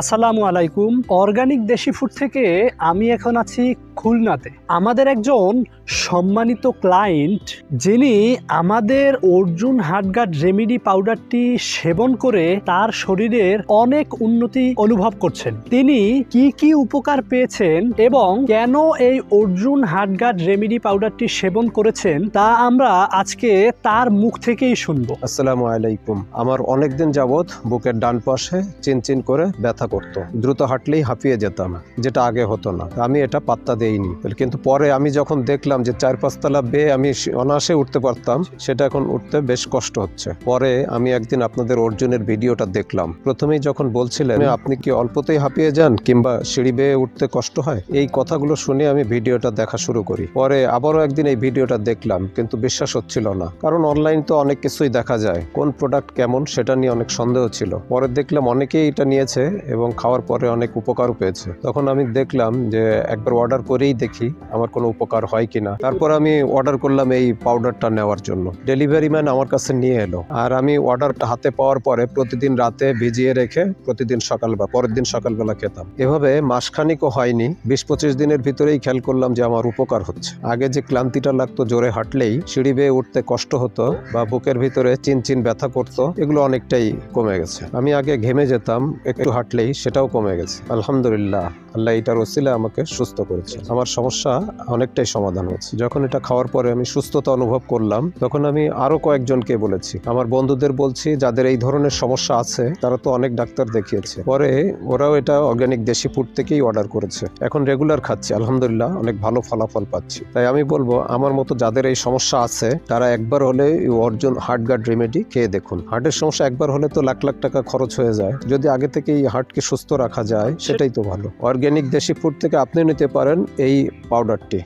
আসসালামু আলাইকুম। অর্গানিক দেশি ফুড থেকে আমি এখন আছি খুলনাতে। আমাদের একজন সম্মানিত ক্লায়েন্ট যিনি আমাদের অর্জুন হাটগার্ড রেমিডি পাউডারটি সেবন করে তার শরীরের অনেক উন্নতি অনুভব করছেন। তিনি কি কি উপকার পেয়েছেন এবং কেন এই অর্জুন হাটগার্ড রেমিডি পাউডারটি সেবন করেছেন তা আমরা আজকে তার মুখ থেকেই শুনব। আসসালামু আলাইকুম। আমার অনেক দিন যাবৎ বুকের ডান পাশে চিনচিন করে ব্যথা করতো। দ্রুত হাঁটলেই হাঁপিয়ে যেতাম, যেটা আগে হতো না। আমি এটা পাত্তা দেইনি কিন্তু পরে আমি যখন দেখলাম যে চার পাঁচতলা বেয়ে আমি অনায়াসে উঠতে পারতাম, সেটা এখন উঠতে বেশ কষ্ট হচ্ছে। পরে আমি একদিন আপনাদের অর্জুনের ভিডিওটা দেখলাম। প্রথমেই যখন বলছিলেন, আপনি কি অল্পতেই হাঁপিয়ে যান কিংবা সিঁড়ি বেয়ে উঠতে কষ্ট হয়? এই কথাগুলো শুনে আমি ভিডিওটা দেখা শুরু করি। পরে আবারও একদিন এই ভিডিওটা দেখলাম, কিন্তু বিশ্বাস হচ্ছিল না। কারণ অনলাইন তো অনেক কিছুই দেখা যায়, কোন প্রোডাক্ট কেমন সেটা নিয়ে অনেক সন্দেহ ছিল। পরে দেখলাম অনেকেই এটা নিয়েছে এবং খাওয়ার পরে অনেক উপকারও পেয়েছে। তখন আমি দেখলাম যে একবার অর্ডার করেই দেখি আমার কোনো উপকার হয় কিনা। তারপর আমি অর্ডার করলাম এই পাউডারটা নেওয়ার জন্য। ডেলিভারি ম্যান আমার কাছে নিয়ে এলো। আর আমি অর্ডারটা হাতে পাওয়ার পরে প্রতিদিন রাতে ভিজিয়ে রেখে প্রতিদিন সকালবেলা, পরের দিন সকালবেলা খেতাম। এভাবে মাসখানিকও হয়নি, বিশ পঁচিশ দিনের ভিতরেই খেয়াল করলাম যে আমার উপকার হচ্ছে। আগে যে ক্লান্তিটা লাগতো জোরে হাঁটলেই, সিঁড়ি বেয়ে উঠতে কষ্ট হতো বা বুকের ভিতরে চিনচিন ব্যথা করতো, এগুলো অনেকটাই কমে গেছে। আমি আগে ঘেমে যেতাম, একটু হাঁটলেই সেটাও কমে গেছে। আলহামদুলিল্লাহ, আল্লাহ এটার ওসিলে আমাকে সুস্থ করেছে। আমার সমস্যা অনেকটাই সমাধান হয়েছে। যখন এটা খাওয়ার পরে আমি সুস্থতা অনুভব করলাম তখন আমি আরও কয়েকজনকে বলেছি। আমার বন্ধুদের বলছি যাদের এই ধরনের সমস্যা আছে তারা তো অনেক ডাক্তার দেখিয়েছে। পরে ওরাও এটা অর্গানিক দেশি ফুড থেকেই অর্ডার করেছে। এখন রেগুলার খাচ্ছি আলহামদুলিল্লাহ অনেক ভালো ফলাফল পাচ্ছি। তাই আমি বলব আমার মতো যাদের এই সমস্যা আছে তারা একবার হলে অর্জুন হার্ট গার্ড রেমেডি খেয়ে দেখুন। হার্টের সমস্যা একবার হলে তো লাখ লাখ টাকা খরচ হয়ে যায়। যদি আগে থেকে এই হার্টকে সুস্থ রাখা যায় সেটাই তো ভালো। অর্গানিক দেশি ফুড থেকে আপনি নিতে পারেন এই পাউডারটি